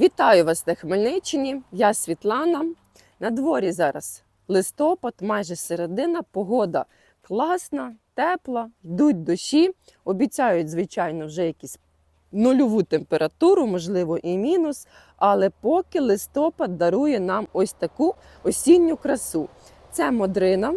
Вітаю вас на Хмельниччині. Я Світлана. На дворі зараз листопад, майже середина, погода класна, тепла, йдуть дощі. Обіцяють, звичайно, вже якісь нульову температуру, можливо, і мінус. Але поки листопад дарує нам ось таку осінню красу. Це модрина.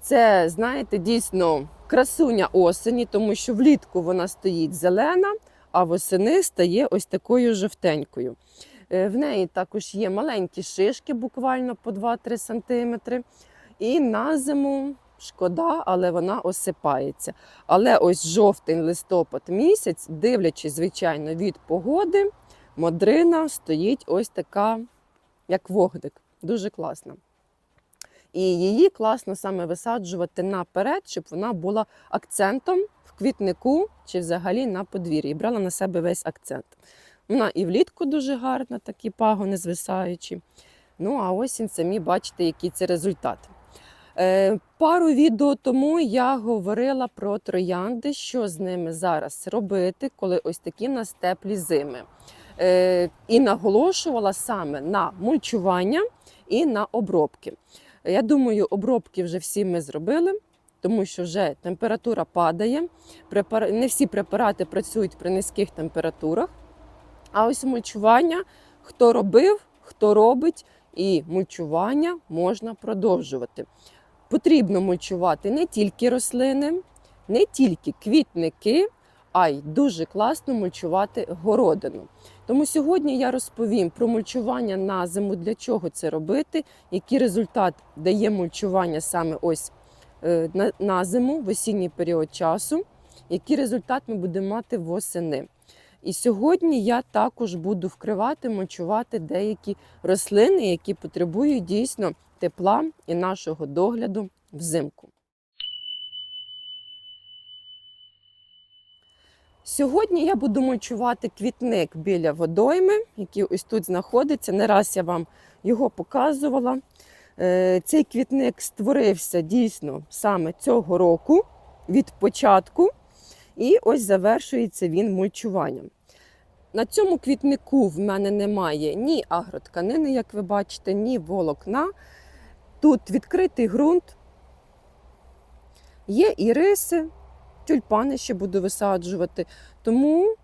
Це, знаєте, дійсно красуня осені, тому що влітку вона стоїть зелена, а восени стає ось такою жовтенькою. Е, В неї також є маленькі шишки, буквально по 2-3 см. І на зиму шкода, але вона осипається. Але ось жовтень, листопад місяць, дивлячись, звичайно, від погоди, модрина стоїть ось така, як вогник. Дуже класна. І її класно саме висаджувати наперед, щоб вона була акцентом в квітнику чи взагалі на подвір'ї. І брала на себе весь акцент. Вона і влітку дуже гарна, такі пагони звисаючі. Ну, а осінь самі бачите, який це результат. Е, пару відео тому я говорила про троянди, що з ними зараз робити, коли ось такі в нас теплі зими. Е, і наголошувала саме на мульчування і на обробки. Я думаю, обробки вже всі ми зробили, тому що вже температура падає. Не всі препарати працюють при низьких температурах. А ось мульчування, хто робив, хто робить, і мульчування можна продовжувати. Потрібно мульчувати не тільки рослини, не тільки квітники, а й дуже класно мульчувати городину. Тому сьогодні я розповім про мульчування на зиму, для чого це робити, який результат дає мульчування саме ось е, на- на зиму, в осінній період часу, який результат ми будемо мати восени. І сьогодні я також буду вкривати, мульчувати деякі рослини, які потребують дійсно тепла і нашого догляду взимку. Сьогодні я буду мульчувати квітник біля водойми, який ось тут знаходиться. Не раз я вам його показувала. Е, Цей квітник створився дійсно саме цього року від початку, і ось завершується він мульчуванням. На цьому квітнику в мене немає ні агротканини, як ви бачите, ні волокна. Тут відкритий ґрунт, є і риси, тюльпани ще буду висаджувати. Тому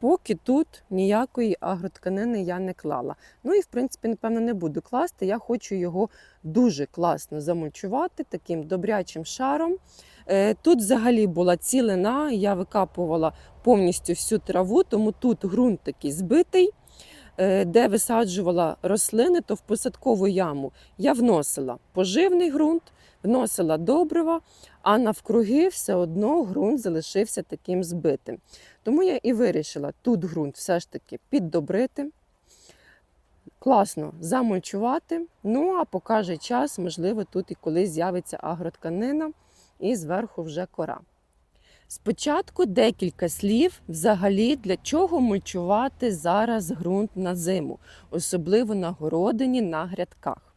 поки тут ніякої агротканини я не клала. Ну і в принципі, напевно, не буду класти. Я хочу його дуже класно замульчувати таким добрячим шаром. Е, Тут взагалі була цілина, я викапувала повністю всю траву, тому тут ґрунт такий збитий. Е, Де висаджувала рослини, то в посадкову яму я вносила поживний ґрунт, вносила добрива, а навкруги все одно ґрунт залишився таким збитим. Тому я і вирішила тут ґрунт все ж таки піддобрити, класно замульчувати. Ну а покаже час, можливо, тут і колись з'явиться агротканина і зверху вже кора. Спочатку декілька слів взагалі для чого мульчувати зараз ґрунт на зиму, особливо на городині, на грядках.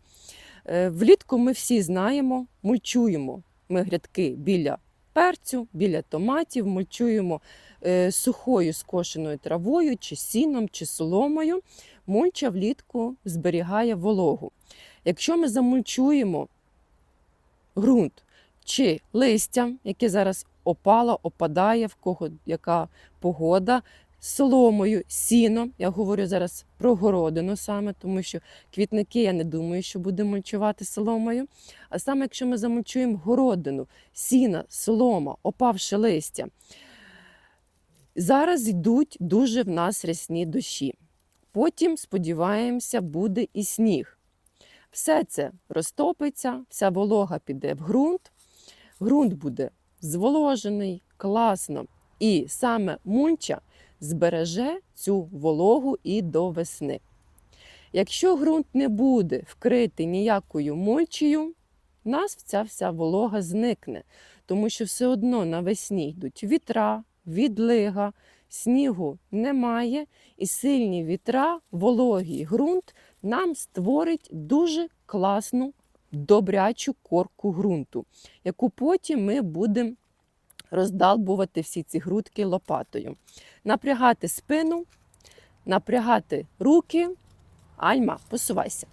Е, Влітку ми всі знаємо, мульчуємо ми грядки біля перцю, біля томатів, мульчуємо е, сухою скошеною травою, чи сіном, чи соломою. Мульча влітку зберігає вологу. Якщо ми замульчуємо ґрунт чи листям, яке зараз опало, опадає, в кого яка погода, соломою, сіном. Я говорю зараз про городину саме, тому що квітники я не думаю, що будемо мульчувати соломою. А саме якщо ми замульчуємо городину, сіна, солома, опавши листя. Зараз йдуть дуже в нас рясні дощі. Потім, сподіваємося, буде і сніг. Все це розтопиться, вся волога піде в ґрунт, ґрунт буде зволожений, класно. І саме мульча збереже цю вологу і до весни. Якщо ґрунт не буде вкритий ніякою мульчею, в нас ця вся волога зникне, тому що все одно навесні йдуть вітра, відлига, снігу немає, і сильні вітра, вологий ґрунт нам створить дуже класну добрячу корку ґрунту, яку потім ми будемо роздалбувати всі ці грудки лопатою. Напрягати спину, напрягати руки. Альма, посувайся.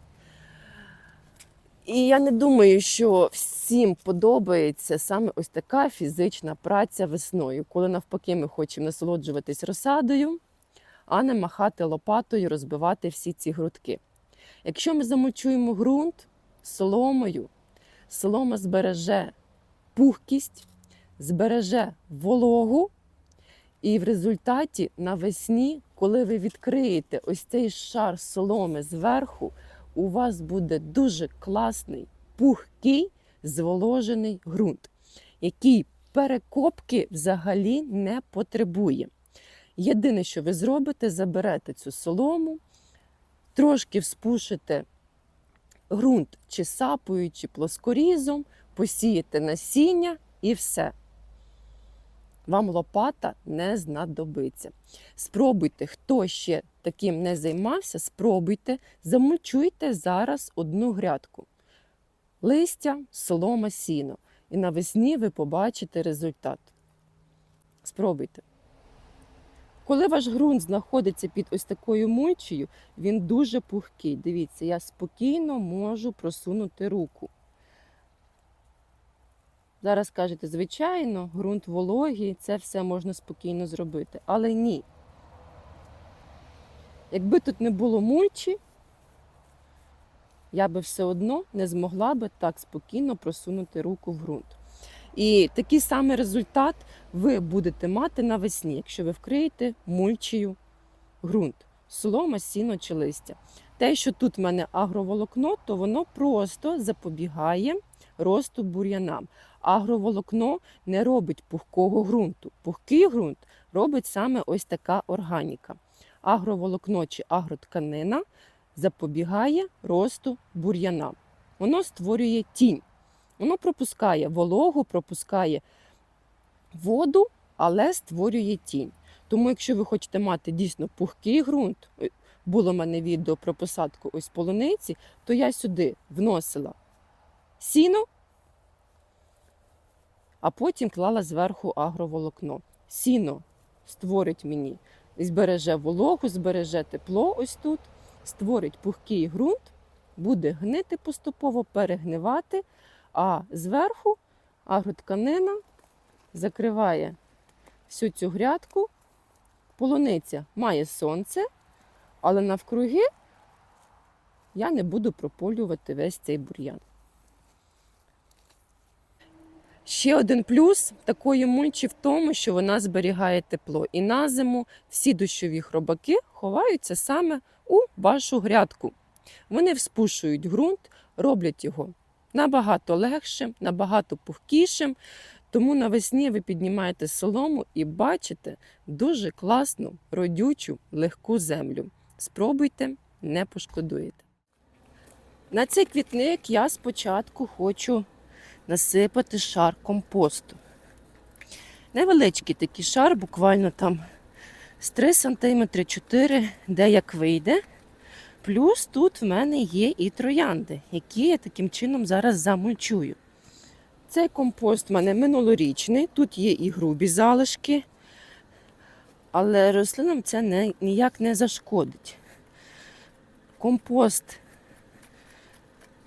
І я не думаю, що всім подобається саме ось така фізична праця весною, коли навпаки ми хочемо насолоджуватись розсадою, а не махати лопатою, розбивати всі ці грудки. Якщо ми замульчуємо ґрунт соломою, солома збереже пухкість, збереже вологу, і в результаті навесні, коли ви відкриєте ось цей шар соломи зверху, у вас буде дуже класний, пухкий, зволожений ґрунт, який перекопки взагалі не потребує. Єдине, що ви зробите, заберете цю солому, трошки вспушите ґрунт чи сапою, чи плоскорізом, посієте насіння і все. Вам лопата не знадобиться. Спробуйте, хто ще таким не займався, спробуйте, замульчуйте зараз одну грядку. Листя, солома, сіно. І навесні ви побачите результат. Спробуйте. Коли ваш ґрунт знаходиться під ось такою мульчею, він дуже пухкий. Дивіться, я спокійно можу просунути руку. Зараз кажете, звичайно, ґрунт вологий, це все можна спокійно зробити. Але ні. Якби тут не було мульчі, я би все одно не змогла би так спокійно просунути руку в ґрунт. І такий самий результат ви будете мати навесні, якщо ви вкриєте мульчею ґрунт, солома, сіно чи листя. Те, що тут в мене агроволокно, то воно просто запобігає росту бур'янам. Агроволокно не робить пухкого ґрунту. Пухкий ґрунт робить саме ось така органіка. Агроволокно чи агротканина запобігає росту бур'янам. Воно створює тінь. Воно пропускає вологу, пропускає воду, але створює тінь. Тому, якщо ви хочете мати дійсно пухкий ґрунт, було в мене відео про посадку ось полуниці, то я сюди вносила сіно, а потім клала зверху агроволокно. Сіно створить мені, збереже вологу, збереже тепло ось тут, створить пухкий ґрунт, буде гнити поступово, перегнивати, а зверху агротканина закриває всю цю грядку. Полуниця має сонце, але навкруги я не буду прополювати весь цей бур'ян. Ще один плюс такої мульчі в тому, що вона зберігає тепло. І на зиму всі дощові хробаки ховаються саме у вашу грядку. Вони вспушують ґрунт, роблять його набагато легшим, набагато пухкішим. Тому навесні ви піднімаєте солому і бачите дуже класну, родючу, легку землю. Спробуйте, не пошкодуєте. На цей квітник я спочатку хочу насипати шар компосту. Невеличкий такий шар, буквально там з 3 см 4 де як вийде. Плюс тут в мене є і троянди, які я таким чином зараз замульчую. Цей компост в мене минулорічний, тут є і грубі залишки, але рослинам це не, ніяк не зашкодить. Компост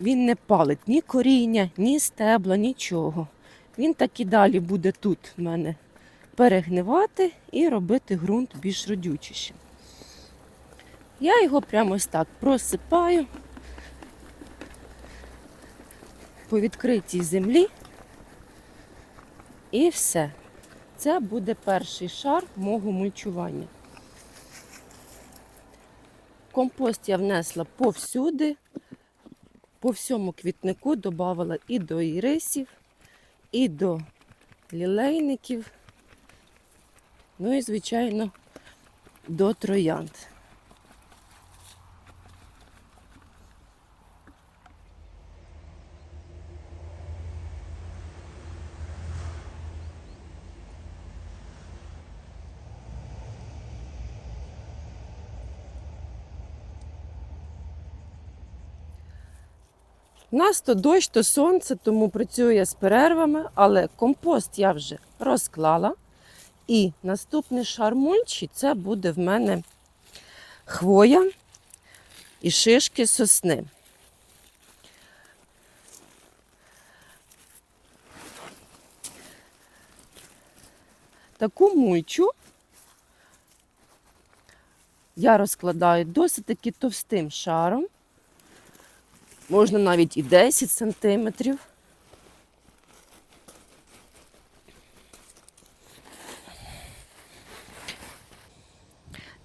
він не палить ні коріння, ні стебла, нічого. Він так і далі буде тут в мене перегнивати і робити ґрунт більш родючішим. Я його прямо ось так просипаю по відкритій землі. І все. Це буде перший шар мого мульчування. Компост я внесла повсюди, по всьому квітнику додавала і до ірисів, і до лілейників, ну і, звичайно, до троянд. У нас то дощ, то сонце, тому працюю я з перервами, але компост я вже розклала. І наступний шар мульчі це буде в мене хвоя і шишки сосни. Таку мульчу я розкладаю досить таки товстим шаром. Можна навіть і 10 сантиметрів.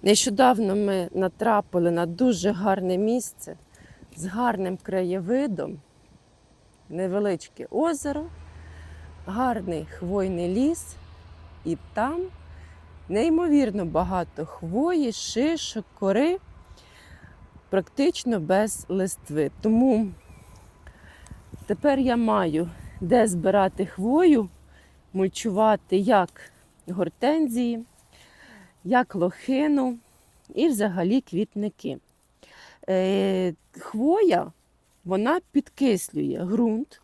Нещодавно ми натрапили на дуже гарне місце з гарним краєвидом, невеличке озеро, гарний хвойний ліс, і там неймовірно багато хвої, шишок, кори, практично без листви. Тому тепер я маю де збирати хвою, мульчувати як гортензії, як лохину і взагалі квітники. Е, хвоя вона підкислює ґрунт,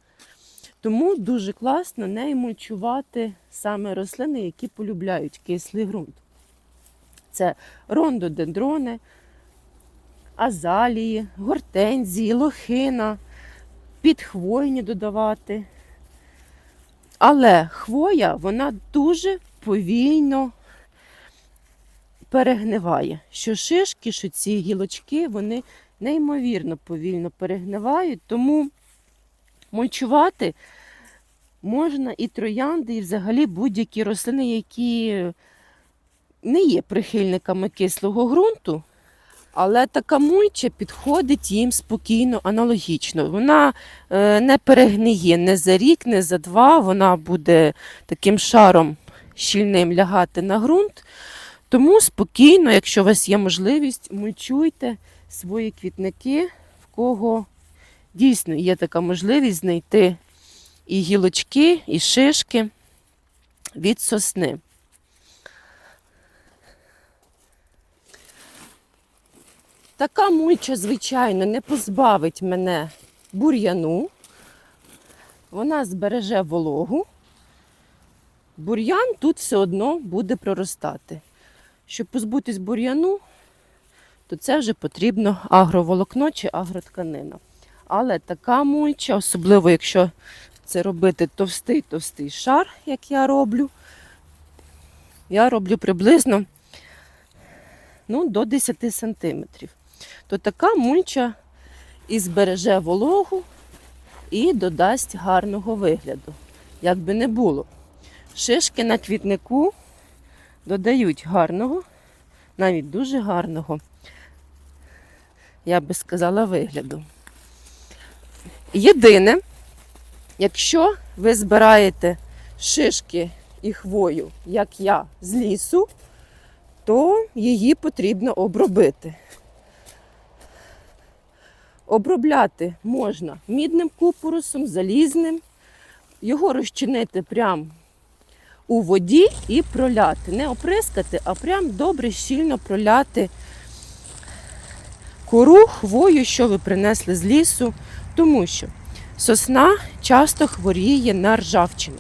тому дуже класно нею мульчувати саме рослини, які полюбляють кислий ґрунт. Це рондодендрони, азалії, гортензії, лохина, підхвойні додавати. Але хвоя вона дуже повільно перегниває. Що шишки, що ці гілочки, вони неймовірно повільно перегнивають, тому мульчувати можна і троянди, і взагалі будь-які рослини, які не є прихильниками кислого ґрунту. Але така мульча підходить їм спокійно, аналогічно. Вона е, не перегниє не за рік, не за два. Вона буде таким шаром щільним лягати на ґрунт. Тому спокійно, якщо у вас є можливість, мульчуйте свої квітники, в кого дійсно є така можливість знайти і гілочки, і шишки від сосни. Така мульча, звичайно, не позбавить мене бур'яну. Вона збереже вологу. Бур'ян тут все одно буде проростати. Щоб позбутись бур'яну, то це вже потрібно агроволокно чи агротканина. Але така мульча, особливо якщо це робити товстий-товстий шар, як я роблю, я роблю приблизно ну, до 10 сантиметрів. То така мульча і збереже вологу, і додасть гарного вигляду. Як би не було. Шишки на квітнику додають гарного, навіть дуже гарного, я би сказала, вигляду. Єдине, якщо ви збираєте шишки і хвою, як я, з лісу, то її потрібно обробити. Обробляти можна мідним купоросом, залізним, його розчинити прямо у воді і проляти. Не оприскати, а прям добре щільно проляти кору, хвою, що ви принесли з лісу, тому що сосна часто хворіє на ржавчину.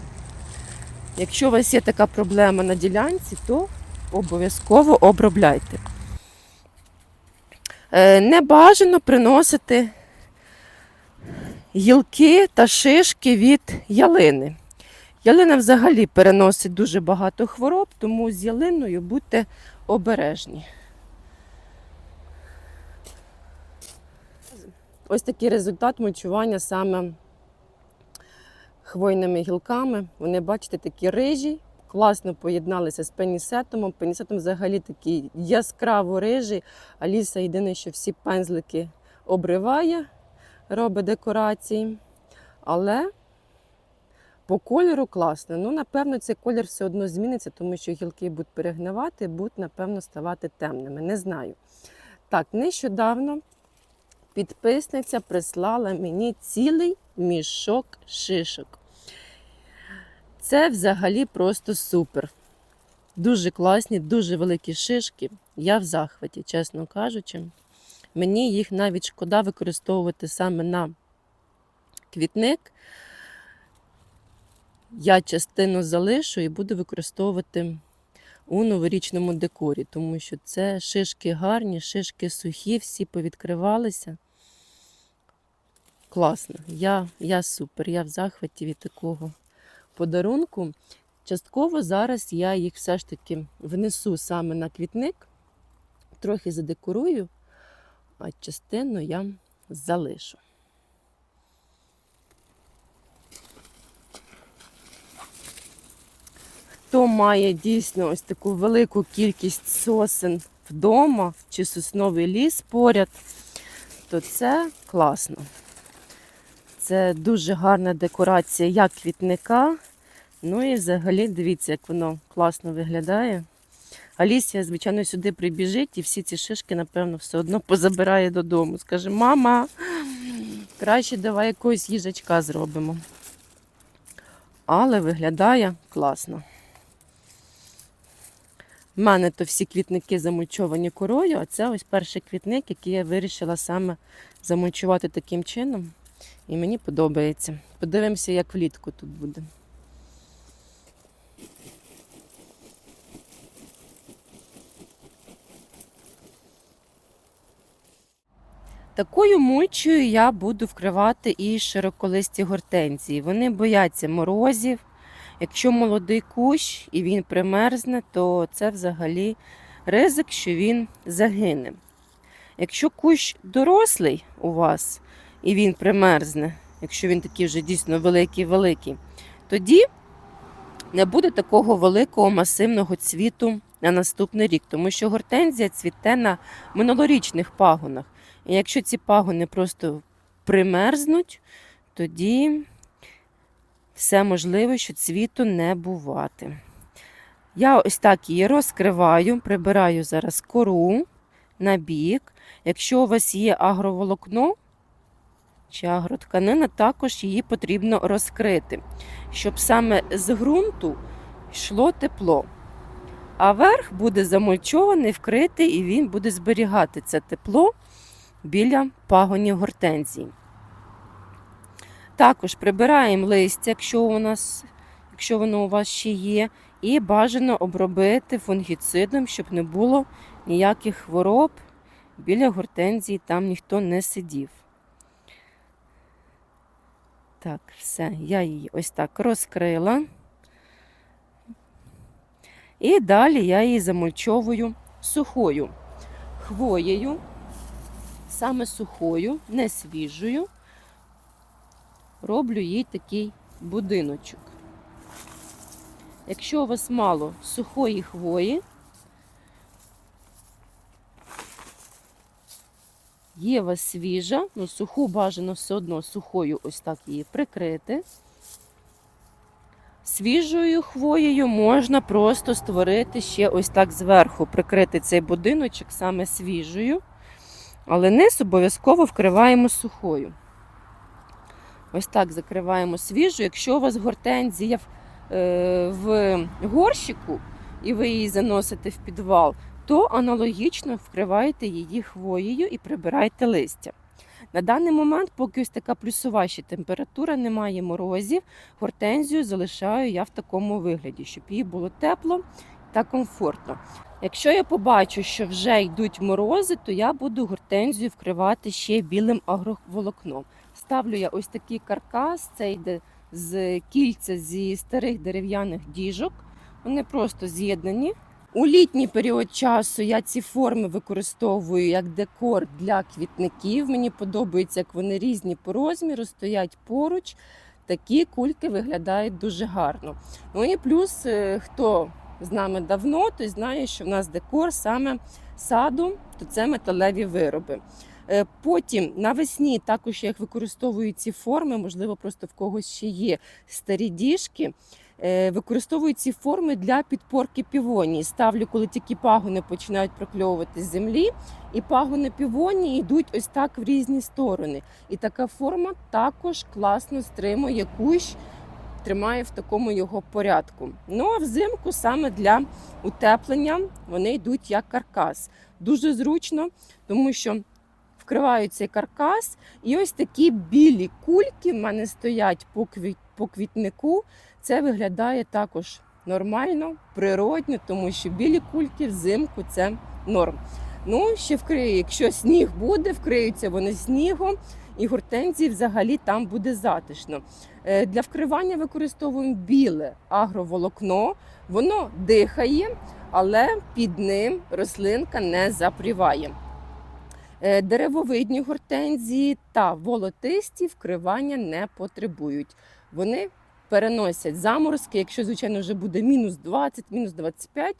Якщо у вас є така проблема на ділянці, то обов'язково обробляйте. Е, Не бажано приносити гілки та шишки від ялини. Ялина взагалі переносить дуже багато хвороб, тому з ялиною будьте обережні. Ось такий результат мульчування саме хвойними гілками. Вони, бачите, такі рижі, класно поєдналися з пенісетом. Пенісетом взагалі такий яскраво рижий, а ліса єдине, що всі пензлики обриває, робить декорації. Але по кольору класно. Ну, напевно, цей колір все одно зміниться, тому що гілки будуть перегнивати, будуть, напевно, ставати темними. Не знаю. Так, нещодавно підписниця прислала мені цілий мішок шишок. Це взагалі просто супер. Дуже класні, дуже великі шишки. Я в захваті, чесно кажучи. Мені їх навіть шкода використовувати саме на квітник. Я частину залишу і буду використовувати у новорічному декорі, тому що це шишки гарні, шишки сухі, всі повідкривалися. Класно. Я, я супер, я в захваті від такого подарунку. Частково зараз я їх все ж таки внесу саме на квітник, трохи задекорую, а частину я залишу. Хто має дійсно ось таку велику кількість сосен вдома чи сосновий ліс поряд, то це класно. Це дуже гарна декорація як квітника. Ну і взагалі дивіться, як воно класно виглядає. Алісія, звичайно, сюди прибіжить і всі ці шишки, напевно, все одно позабирає додому. Скаже, мама, краще давай якогось їжачка зробимо. Але виглядає класно. У мене то всі квітники замульчовані корою, а це ось перший квітник, який я вирішила саме замульчувати таким чином. І мені подобається. Подивимося, як влітку тут буде. Такою мульчою я буду вкривати і широколисті гортензії. Вони бояться морозів. Якщо молодий кущ і він примерзне, то це взагалі ризик, що він загине. Якщо кущ дорослий у вас і він примерзне, якщо він такий вже дійсно великий-великий, тоді не буде такого великого масивного цвіту на наступний рік, тому що гортензія цвіте на минулорічних пагонах. Якщо ці пагони просто примерзнуть, тоді все можливо, що цвіту не бувати. Я ось так її розкриваю, прибираю зараз кору на бік. Якщо у вас є агроволокно чи агротканина, також її потрібно розкрити, щоб саме з ґрунту йшло тепло. А верх буде замульчований, вкритий, і він буде зберігати це тепло біля пагонів гортензії. Також прибираємо листя, якщо у нас, якщо воно у вас ще є, і бажано обробити фунгіцидом, щоб не було ніяких хвороб. Біля гортензії там ніхто не сидів. Так, все, я її ось так розкрила. І далі я її замульчовую сухою хвоєю, саме сухою, не свіжою роблю їй такий будиночок. Якщо у вас мало сухої хвої, є у вас свіжа, ну суху бажано все одно сухою ось так її прикрити. Свіжою хвоєю можна просто створити ще ось так зверху, прикрити цей будиночок саме свіжою, але низ обов'язково вкриваємо сухою. Ось так закриваємо свіжу. Якщо у вас гортензія в, е, в горщику і ви її заносите в підвал, то аналогічно вкриваєте її хвоєю і прибирайте листя. На даний момент, поки ось така плюсова ще температура, немає морозів, гортензію залишаю я в такому вигляді, щоб їй було тепло та комфортно. Якщо я побачу, що вже йдуть морози, то я буду гортензію вкривати ще білим агроволокном. Ставлю я ось такий каркас, це йде з кільця зі старих дерев'яних діжок. Вони просто з'єднані. У літній період часу я ці форми використовую як декор для квітників. Мені подобається, як вони різні по розміру, стоять поруч. Такі кульки виглядають дуже гарно. Ну і плюс, е, хто з нами давно, той знає, що в нас декор саме саду, то це металеві вироби. Е, Потім навесні також як використовую ці форми, можливо, просто в когось ще є старі діжки. Е, Використовую ці форми для підпорки півонії. Ставлю, коли тільки пагони починають прокльовувати з землі, і пагони півонії йдуть ось так в різні сторони. І така форма також класно стримує кущ, тримає в такому його порядку. Ну а взимку саме для утеплення вони йдуть як каркас. Дуже зручно, тому що вкриваю цей каркас, і ось такі білі кульки в мене стоять по, квіт, по квітнику. Це виглядає також нормально, природньо, тому що білі кульки взимку це норм. Ну, ще вкриє, якщо сніг буде, вкриються вони снігом, і гортензії взагалі там буде затишно. Е, Для вкривання використовуємо біле агроволокно, воно дихає, але під ним рослинка не запріває. Е, Деревовидні гортензії та волотисті вкривання не потребують. Вони переносять заморозки. Якщо, звичайно, вже буде мінус 20, мінус 25,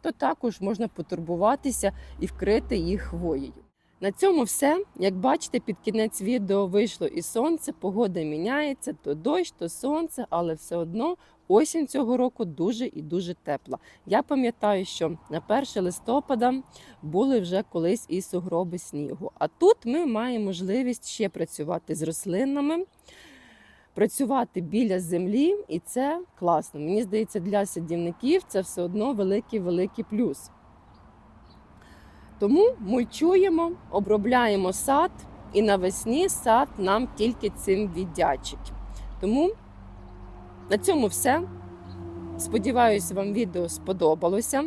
то також можна потурбуватися і вкрити їх хвоєю. На цьому все. Як бачите, під кінець відео вийшло і сонце, погода міняється, то дощ, то сонце, але все одно осінь цього року дуже і дуже тепла. Я пам'ятаю, що на 1 листопада були вже колись і сугроби снігу. А тут ми маємо можливість ще працювати з рослинами, працювати біля землі, і це класно. Мені здається, для садівників це все одно великий-великий плюс. Тому мульчуємо, обробляємо сад, і навесні сад нам тільки цим віддячить. Тому на цьому все. Сподіваюсь, вам відео сподобалося.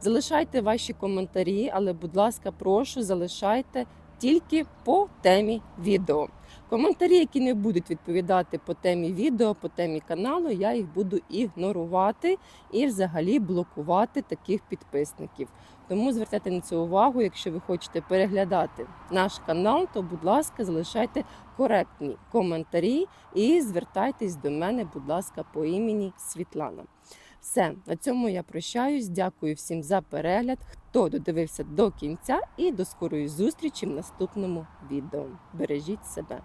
Залишайте ваші коментарі, але, будь ласка, прошу, залишайте тільки по темі відео. Коментарі, які не будуть відповідати по темі відео, по темі каналу, я їх буду ігнорувати і взагалі блокувати таких підписників. Тому звертайте на це увагу. Якщо ви хочете переглядати наш канал, то, будь ласка, залишайте коректні коментарі і звертайтесь до мене, будь ласка, по імені Світлана. Все, на цьому я прощаюсь. Дякую всім за перегляд, хто додивився до кінця, і до скорої зустрічі в наступному відео. Бережіть себе.